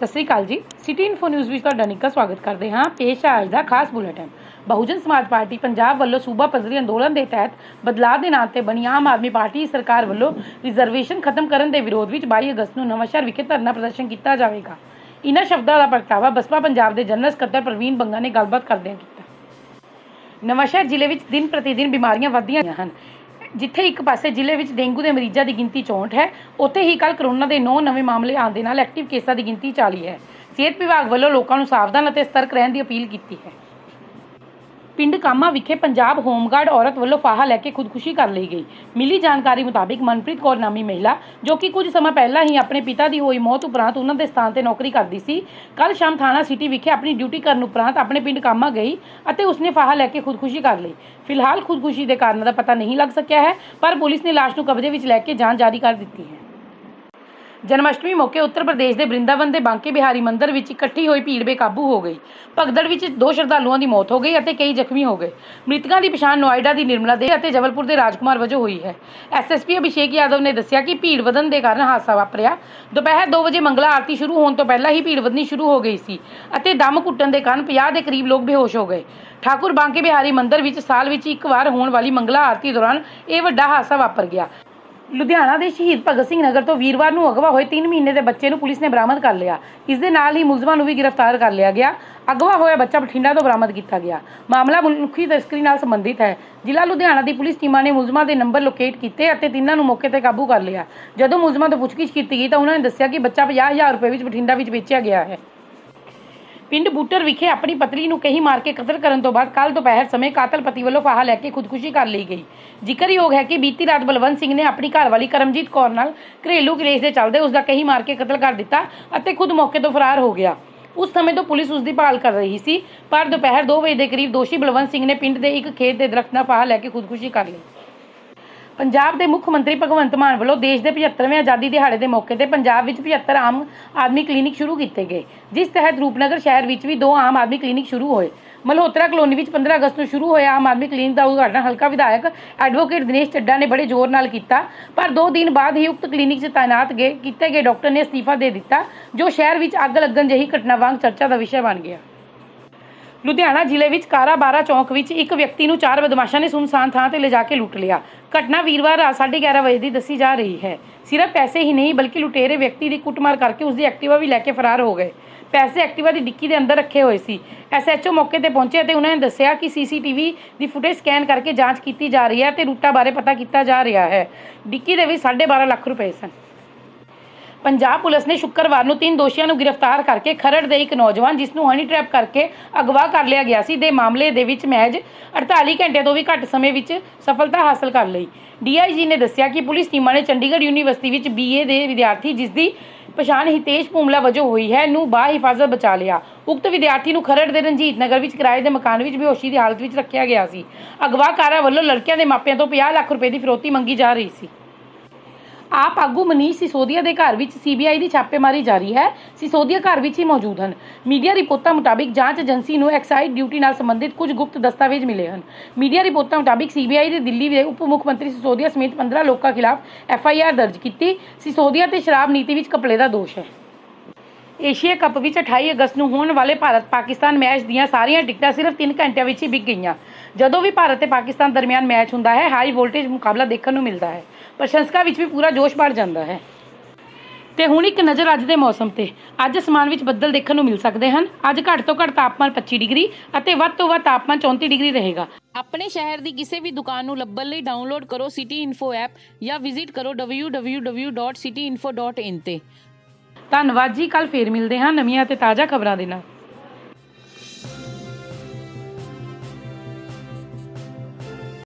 ਸਤਿ ਸ੍ਰੀ ਅਕਾਲ ਜੀ। City info news ਵਿੱਚ ਤੁਹਾਡਾ ਨਿੱਘਾ ਸਵਾਗਤ ਕਰਦੇ ਹਾਂ। ਪੇਸ਼ ਹੈ ਅੱਜ ਦਾ ਖਾਸ ਬੁਲੇਟਿਨ। ਬਹੁਜਨ ਸਮਾਜ ਪਾਰਟੀ ਪੰਜਾਬ ਵੱਲੋਂ ਸੂਬਾ ਪੱਧਰੀ ਅੰਦੋਲਨ ਦੇ ਤਹਿਤ ਬਦਲਾਅ ਦੇ ਨਾਂ ਤੇ ਬਣੀ ਆਮ ਆਦਮੀ ਪਾਰਟੀ ਸਰਕਾਰ ਵੱਲੋਂ ਰਿਜ਼ਰਵੇਸ਼ਨ ਖਤਮ ਕਰਨ ਦੇ ਵਿਰੋਧ ਵਿੱਚ 22 ਅਗਸਤ ਨੂੰ ਨਵਾਂਸ਼ਹਿਰ ਵਿਖੇ ਧਰਨਾ ਪ੍ਰਦਰਸ਼ਨ ਕੀਤਾ ਜਾਵੇਗਾ। ਇਨ੍ਹਾਂ ਸ਼ਬਦਾਂ ਦਾ ਪ੍ਰਗਟਾਵਾ ਬਸਪਾ ਪੰਜਾਬ ਦੇ ਜਨਰਲ ਸਕੱਤਰ ਪ੍ਰਵੀਨ ਬੰਗਾ ਨੇ ਗੱਲਬਾਤ ਕਰਦਿਆਂ ਕੀਤਾ। ਨਵਾਂਸ਼ਹਿਰ ਜ਼ਿਲ੍ਹੇ ਵਿੱਚ ਦਿਨ ਪ੍ਰਤੀ ਦਿਨ ਬਿਮਾਰੀਆਂ ਵੱਧਦੀਆਂ ਹਨ। ਜਿੱਥੇ ਇੱਕ ਪਾਸੇ ਜ਼ਿਲ੍ਹੇ ਵਿੱਚ ਡੇਂਗੂ ਦੇ ਮਰੀਜ਼ਾਂ ਦੀ ਗਿਣਤੀ 64 ਹੈ, ਉੱਥੇ ਹੀ ਕੱਲ ਕਰੋਨਾ ਦੇ 9 ਨਵੇਂ ਮਾਮਲੇ ਆਉਣ ਦੇ ਨਾਲ ਐਕਟਿਵ ਕੇਸਾਂ ਦੀ ਗਿਣਤੀ 40 ਹੈ। ਸਿਹਤ ਵਿਭਾਗ ਵੱਲੋਂ ਲੋਕਾਂ ਨੂੰ ਸਾਵਧਾਨ ਅਤੇ ਸਤਰਕ ਰਹਿਣ ਦੀ ਅਪੀਲ ਕੀਤੀ ਹੈ। ਪਿੰਡ ਕਾਮਾ ਵਿਖੇ ਪੰਜਾਬ ਹੋਮਗਾਰਡ ਔਰਤ ਵੱਲੋਂ ਫਾਹਾ ਲੈ ਕੇ ਖੁਦਕੁਸ਼ੀ ਕਰ ਲਈ ਗਈ। ਮਿਲੀ ਜਾਣਕਾਰੀ ਮੁਤਾਬਿਕ ਮਨਪ੍ਰੀਤ ਕੌਰ ਨਾਮੀ ਮਹਿਲਾ, ਜੋ ਕਿ ਕੁਝ ਸਮਾਂ ਪਹਿਲਾਂ ਹੀ ਆਪਣੇ ਪਿਤਾ ਦੀ ਹੋਈ ਮੌਤ ਉਪਰੰਤ ਉਹਨਾਂ ਦੇ ਸਥਾਨ ਤੇ ਨੌਕਰੀ ਕਰਦੀ ਸੀ ਕੱਲ ਸ਼ਾਮ ਥਾਣਾ ਸਿਟੀ ਵਿਖੇ ਆਪਣੀ ਡਿਊਟੀ ਕਰਨ ਉਪਰੰਤ ਆਪਣੇ ਪਿੰਡ ਕਾਮਾ ਗਈ ਅਤੇ ਉਸਨੇ ਫਾਹਾ ਲੈ ਕੇ ਖੁਦਕੁਸ਼ੀ ਕਰ ਲਈ। ਫਿਲਹਾਲ ਖੁਦਕੁਸ਼ੀ ਦੇ ਕਾਰਨਾਂ ਦਾ ਪਤਾ ਨਹੀਂ ਲੱਗ ਸਕਿਆ ਹੈ, ਪਰ ਪੁਲਿਸ ਨੇ ਲਾਸ਼ ਨੂੰ ਕਬਜ਼ੇ ਵਿੱਚ ਲੈ ਕੇ ਜਾਂਚ ਜਾਰੀ ਕਰ ਦਿੱਤੀ ਹੈ। ਜਨਮਸ਼ਟਮੀ ਮੌਕੇ ਉੱਤਰ ਪ੍ਰਦੇਸ਼ ਦੇ ਬ੍ਰਿੰਦਾਵਨ ਦੇ ਬਾਂਕੇ ਬਿਹਾਰੀ ਮੰਦਿਰ ਵਿੱਚ ਇਕੱਠੀ ਹੋਈ ਭੀੜ ਬੇਕਾਬੂ ਹੋ ਗਈ। ਭਗਦੜ ਵਿੱਚ ਦੋ ਸ਼ਰਧਾਲੂਆਂ ਦੀ ਮੌਤ ਹੋ ਗਈ ਅਤੇ ਕਈ ਜ਼ਖਮੀ ਹੋ ਗਏ। ਮ੍ਰਿਤਕਾਂ ਦੀ ਪਛਾਣ ਨੋਇਡਾ ਦੀ ਨਿਰਮਲਾ ਦੇ ਅਤੇ ਜਬਲਪੁਰ ਦੇ ਰਾਜਕੁਮਾਰ ਵਜੋਂ ਹੋਈ ਹੈ। ਐਸਐਸਪੀ ਅਭਿਸ਼ੇਕ ਯਾਦਵ ਨੇ ਦੱਸਿਆ ਕਿ ਭੀੜ ਵਧਣ ਦੇ ਕਾਰਨ ਹਾਦਸਾ ਵਾਪਰਿਆ। ਦੁਪਹਿਰ 2 ਵਜੇ ਮੰਗਲਾ ਆਰਤੀ ਸ਼ੁਰੂ ਹੋਣ ਤੋਂ ਪਹਿਲਾਂ ਹੀ ਭੀੜ ਵਧਣੀ ਸ਼ੁਰੂ ਹੋ ਗਈ ਸੀ ਅਤੇ ਦਮ ਘੁੱਟਣ ਦੇ ਕਾਰਨ 50 ਦੇ ਕਰੀਬ ਲੋਕ ਬੇਹੋਸ਼ ਹੋ ਗਏ। ਠਾਕੁਰ ਬਾਂਕੇ ਬਿਹਾਰੀ ਮੰਦਿਰ ਵਿੱਚ ਸਾਲ ਵਿੱਚ ਇੱਕ ਵਾਰ ਹੋਣ ਵਾਲੀ ਮੰਗਲਾ ਆਰਤੀ ਦੌਰਾਨ ਇਹ ਵੱਡਾ ਹਾਦਸਾ ਵਾਪਰ ਗਿਆ। ਲੁਧਿਆਣਾ ਦੇ ਸ਼ਹੀਦ ਭਗਤ ਸਿੰਘ ਨਗਰ ਤੋਂ ਵੀਰਵਾਰ ਨੂੰ ਅਗਵਾ ਹੋਏ 3 ਮਹੀਨੇ ਦੇ ਬੱਚੇ ਨੂੰ ਪੁਲਿਸ ਨੇ ਬਰਾਮਦ ਕਰ ਲਿਆ। ਇਸ ਦੇ ਨਾਲ ਹੀ ਮੁਲਜ਼ਮਾਂ ਨੂੰ ਵੀ ਗ੍ਰਿਫਤਾਰ ਕਰ ਲਿਆ ਗਿਆ। ਅਗਵਾ ਹੋਇਆ ਬੱਚਾ ਬਠਿੰਡਾ ਤੋਂ ਬਰਾਮਦ ਕੀਤਾ ਗਿਆ। ਮਾਮਲਾ ਮਨੁੱਖੀ ਤਸਕਰੀ ਨਾਲ ਸੰਬੰਧਿਤ ਹੈ। ਜ਼ਿਲ੍ਹਾ ਲੁਧਿਆਣਾ ਦੀ ਪੁਲਿਸ ਟੀਮਾਂ ਨੇ ਮੁਲਜ਼ਮਾਂ ਦੇ ਨੰਬਰ ਲੋਕੇਟ ਕੀਤੇ ਅਤੇ ਤਿੰਨਾਂ ਨੂੰ ਮੌਕੇ ਤੇ ਕਾਬੂ ਕਰ ਲਿਆ। ਜਦੋਂ ਮੁਲਜ਼ਮਾਂ ਤੋਂ ਪੁੱਛਗਿੱਛ ਕੀਤੀ ਗਈ ਤਾਂ ਉਹਨਾਂ ਨੇ ਦੱਸਿਆ ਕਿ ਬੱਚਾ 50000 ਰੁਪਏ ਵਿੱਚ ਬਠਿੰਡਾ ਵਿੱਚ ਵੇਚਿਆ ਗਿਆ ਹੈ। ਪਿੰਡ ਬੂਟਰ ਵਿਖੇ ਆਪਣੀ ਪਤਨੀ ਨੂੰ ਕਹੀ ਮਾਰ ਕੇ ਕਤਲ ਕਰਨ ਤੋਂ ਬਾਅਦ ਕੱਲ ਦੁਪਹਿਰ ਸਮੇਂ ਕਾਤਲ ਪਤੀ ਵੱਲੋਂ ਫਾਹਾ ਲੈ ਕੇ ਖੁਦਕੁਸ਼ੀ ਕਰ ਲਈ ਗਈ। ਜ਼ਿਕਰਯੋਗ ਹੈ ਕਿ ਬੀਤੀ ਰਾਤ ਬਲਵੰਤ ਸਿੰਘ ਨੇ ਆਪਣੀ ਘਰਵਾਲੀ ਕਰਮਜੀਤ ਕੌਰ ਨਾਲ ਘਰੇਲੂ ਕਲੇਸ਼ ਦੇ ਚੱਲਦੇ ਉਸ ਦਾ ਕਹੀ ਮਾਰ ਕੇ ਕਤਲ ਕਰ ਦਿੱਤਾ ਅਤੇ ਖੁਦ ਮੌਕੇ ਤੋਂ ਫਰਾਰ ਹੋ ਗਿਆ। ਉਸ ਸਮੇਂ ਤੋਂ ਪੁਲਿਸ ਉਸ ਦੀ ਭਾਲ ਕਰ ਰਹੀ ਸੀ, ਪਰ ਦੁਪਹਿਰ 2 ਵਜੇ ਦੇ ਕਰੀਬ ਦੋਸ਼ੀ ਬਲਵੰਤ ਸਿੰਘ ਨੇ ਪਿੰਡ ਦੇ ਇੱਕ ਖੇਤ ਦੇ ਦਰਖਤ ਨਾਲ ਫਾਹਾ ਲੈ ਕੇ ਖੁਦਕੁਸ਼ੀ ਕਰ ਲਈ। ਪੰਜਾਬ ਦੇ ਮੁੱਖ ਮੰਤਰੀ ਭਗਵੰਤ ਮਾਨ ਵੱਲੋਂ ਦੇਸ਼ ਦੇ 75ਵੇਂ ਆਜ਼ਾਦੀ ਦਿਹਾੜੇ ਦੇ ਮੌਕੇ ਤੇ ਪੰਜਾਬ ਵਿੱਚ 75 ਆਮ ਆਦਮੀ ਕਲੀਨਿਕ ਸ਼ੁਰੂ ਕੀਤੇ ਗਏ, ਜਿਸ ਤਹਿਤ ਰੂਪਨਗਰ ਸ਼ਹਿਰ ਵਿੱਚ ਵੀ ਦੋ ਆਮ ਆਦਮੀ ਕਲੀਨਿਕ ਸ਼ੁਰੂ ਹੋਏ। ਮਲਹੋਤਰਾ ਕਲੋਨੀ ਵਿੱਚ 15 ਅਗਸਤ ਨੂੰ ਸ਼ੁਰੂ ਹੋਇਆ ਆਮ ਆਦਮੀ ਕਲੀਨਿਕ ਦਾ ਉਦਘਾਟਨ। ਹਲਕਾ ਵਿਧਾਇਕ ਐਡਵੋਕੇਟ ਦਿਨੇਸ਼ ਚੱਡਾ ਨੇ ਬੜੇ ਜ਼ੋਰ ਨਾਲ ਕੀਤਾ, ਪਰ 2 ਦਿਨ ਬਾਅਦ ਹੀ ਉਕਤ ਕਲੀਨਿਕ 'ਚ ਤਾਇਨਾਤ ਗਏ, ਕੀਤੇ ਗਏ ਡਾਕਟਰ ਨੇ ਅਸਤੀਫਾ ਦੇ ਦਿੱਤਾ, ਜੋ ਸ਼ਹਿਰ ਵਿੱਚ ਅੱਗ ਲੱਗਣ ਜਿਹੀ ਘਟਨਾ ਵਾਂਗ ਚਰਚਾ ਦਾ ਵਿਸ਼ਾ ਬਣ ਗਿਆ। ਲੁਧਿਆਣਾ ਜ਼ਿਲ੍ਹੇ ਵਿੱਚ ਕਾਰਾਬਾਰਾ ਚੌਂਕ ਵਿੱਚ ਇੱਕ ਵਿਅਕਤੀ ਨੂੰ ਚਾਰ ਬਦਮਾਸ਼ਾਂ ਨੇ ਸੁਨਸਾਨ ਥਾਂ ਤੇ ਲਿਜਾ ਕੇ ਲੁੱਟ ਲਿਆ। ਘਟਨਾ ਵੀਰਵਾਰ ਰਾਤ 11:30 ਵਜੇ ਦੀ ਦੱਸੀ ਜਾ ਰਹੀ ਹੈ। ਸਿਰਫ ਪੈਸੇ ਹੀ ਨਹੀਂ, ਬਲਕਿ ਲੁਟੇਰੇ ਵਿਅਕਤੀ ਦੀ ਕੁੱਟਮਾਰ ਕਰਕੇ ਉਸ ਦੀ ਐਕਟਿਵਾ ਵੀ ਲੈ ਕੇ ਫਰਾਰ ਹੋ ਗਏ। ਪੈਸੇ ਐਕਟਿਵਾ ਦੀ ਡਿੱਕੀ ਦੇ ਅੰਦਰ ਰੱਖੇ ਹੋਏ ਸੀ। ਐਸਐਚਓ ਮੌਕੇ ਤੇ ਪਹੁੰਚੇ ਅਤੇ ਉਹਨਾਂ ਨੇ ਦੱਸਿਆ ਕਿ ਸੀਸੀਟੀਵੀ ਦੀ ਫੁਟੇਜ ਸਕੈਨ ਕਰਕੇ ਜਾਂਚ ਕੀਤੀ ਜਾ ਰਹੀ ਹੈ ਤੇ ਰੂਟਾਂ ਬਾਰੇ ਪਤਾ ਕੀਤਾ ਜਾ ਰਿਹਾ ਹੈ। ਡਿੱਕੀ ਦੇ ਵਿੱਚ 12.5 ਲੱਖ ਰੁਪਏ ਸਨ। ਪੰਜਾਬ ਪੁਲਿਸ ਨੇ ਸ਼ੁੱਕਰਵਾਰ ਨੂੰ ਤਿੰਨ ਦੋਸ਼ੀਆਂ ਨੂੰ ਗ੍ਰਿਫਤਾਰ ਕਰਕੇ ਖਰੜ ਦੇ ਇੱਕ ਨੌਜਵਾਨ ਜਿਸ ਨੂੰ ਹਨੀ ਟ੍ਰੈਪ ਕਰਕੇ ਅਗਵਾ ਕਰ ਲਿਆ ਗਿਆ ਸੀ, ਦੇ ਮਾਮਲੇ ਦੇ ਵਿੱਚ ਮਹਿਜ 48 ਘੰਟੇ ਤੋਂ ਵੀ ਘੱਟ ਸਮੇਂ ਵਿੱਚ ਸਫਲਤਾ ਹਾਸਲ ਕਰ ਲਈ। ਡੀਆਈਜੀ ਨੇ ਦੱਸਿਆ ਕਿ ਪੁਲਿਸ ਟੀਮਾਂ ਨੇ ਚੰਡੀਗੜ੍ਹ ਯੂਨੀਵਰਸਿਟੀ ਵਿੱਚ ਬੀਏ ਦੇ ਵਿਦਿਆਰਥੀ ਜਿਸ ਦੀ ਪਛਾਣ ਹਿਤੇਸ਼ ਭੂਮਲਾ ਵਜੋਂ ਹੋਈ ਹੈ, ਨੂੰ ਬਾ ਹਿਫਾਜ਼ਤ ਬਚਾ ਲਿਆ। ਉਕਤ ਵਿਦਿਆਰਥੀ ਨੂੰ ਖਰੜ ਦੇ ਰਣਜੀਤ ਨਗਰ ਵਿੱਚ ਕਿਰਾਏ ਦੇ ਮਕਾਨ ਵਿੱਚ ਬੇਹੋਸ਼ੀ ਦੀ ਹਾਲਤ ਵਿੱਚ ਰੱਖਿਆ ਗਿਆ ਸੀ। ਅਗਵਾਕਾਰਾਂ ਵੱਲੋਂ ਲੜਕਿਆਂ ਦੇ ਮਾਪਿਆਂ ਤੋਂ 50 ਲੱਖ ਰੁਪਏ ਦੀ ਫਿਰੌਤੀ ਮੰਗੀ ਜਾ ਰਹੀ ਸੀ। ਆਪ ਆਗੂ ਮਨੀਸ਼ ਸਿਸੋਦੀਆ ਦੇ ਘਰ ਵਿੱਚ ਸੀਬੀਆਈ ਦੀ ਛਾਪੇਮਾਰੀ ਜਾਰੀ ਹੈ। ਸਿਸੋਦੀਆ ਘਰ ਵਿੱਚ ਹੀ ਮੌਜੂਦ ਹਨ। ਮੀਡੀਆ ਰਿਪੋਰਟਾਂ ਮੁਤਾਬਿਕ ਜਾਂਚ ਏਜੰਸੀ ਨੂੰ ਐਕਸਾਈਜ਼ ਡਿਊਟੀ ਨਾਲ ਸੰਬੰਧਿਤ ਕੁਝ ਗੁਪਤ ਦਸਤਾਵੇਜ਼ ਮਿਲੇ ਹਨ। ਮੀਡੀਆ ਰਿਪੋਰਟਾਂ ਮੁਤਾਬਿਕ ਸੀਬੀਆਈ ਨੇ ਦਿੱਲੀ ਦੇ ਉਪ ਮੁੱਖ ਮੰਤਰੀ ਸਿਸੋਦੀਆ ਸਮੇਤ 15 ਲੋਕਾਂ ਖਿਲਾਫ ਐਫਆਈਆਰ ਦਰਜ ਕੀਤੀ। ਸਿਸੋਦੀਆ ਤੇ ਸ਼ਰਾਬ ਨੀਤੀ ਵਿੱਚ ਕਪਲੇ ਦਾ ਦੋਸ਼ ਹੈ। ਏਸ਼ੀਆ ਕੱਪ ਵਿੱਚ 28 ਅਗਸਤ ਨੂੰ ਹੋਣ ਵਾਲੇ ਭਾਰਤ ਪਾਕਿਸਤਾਨ ਮੈਚ ਦੀਆਂ ਸਾਰੀਆਂ ਟਿਕਟਾਂ ਸਿਰਫ 3 ਘੰਟਿਆਂ ਵਿੱਚ ਹੀ ਵਿਕ ਗਈਆਂ। ਜਦੋਂ ਵੀ ਭਾਰਤ ਤੇ ਪਾਕਿਸਤਾਨ ਦਰਮਿਆਨ ਮੈਚ ਹੁੰਦਾ ਹੈ ਹਾਈ ਵੋਲਟੇਜ ਮੁਕਾਬਲਾ ਦੇਖਣ ਨੂੰ ਮਿਲਦਾ ਹੈ। ਪ੍ਰਸ਼ੰਸਕਾਂ ਵਿੱਚ ਵੀ ਪੂਰਾ ਜੋਸ਼ ਭਰ ਜਾਂਦਾ ਹੈ। ਤੇ ਹੁਣ ਇੱਕ ਨਜ਼ਰ ਅੱਜ ਦੇ ਮੌਸਮ ਤੇ। ਅੱਜ ਅਸਮਾਨ ਵਿੱਚ ਬੱਦਲ ਦੇਖਣ ਨੂੰ ਮਿਲ ਸਕਦੇ ਹਨ। ਅੱਜ ਘੱਟ ਤੋਂ ਘੱਟ ਤਾਪਮਾਨ 25 ਡਿਗਰੀ ਅਤੇ ਵੱਧ ਤੋਂ ਵੱਧ ਤਾਪਮਾਨ 34 ਡਿਗਰੀ ਰਹੇਗਾ। ਆਪਣੇ ਸ਼ਹਿਰ ਦੀ ਕਿਸੇ ਵੀ ਦੁਕਾਨ ਨੂੰ ਲੱਭਣ ਲਈ ਡਾਊਨਲੋਡ ਕਰੋ ਸਿਟੀ ਇਨਫੋ ਐਪ ਜਾਂ ਵਿਜ਼ਿਟ ਕਰੋ www.cityinfo.in ਤੇ। ਧੰਨਵਾਦ ਜੀ। ਕੱਲ ਫੇਰ ਮਿਲਦੇ ਹਾਂ ਨਵੀਆਂ ਤੇ ਤਾਜ਼ਾ ਖਬਰਾਂ ਦੇ ਨਾਲ।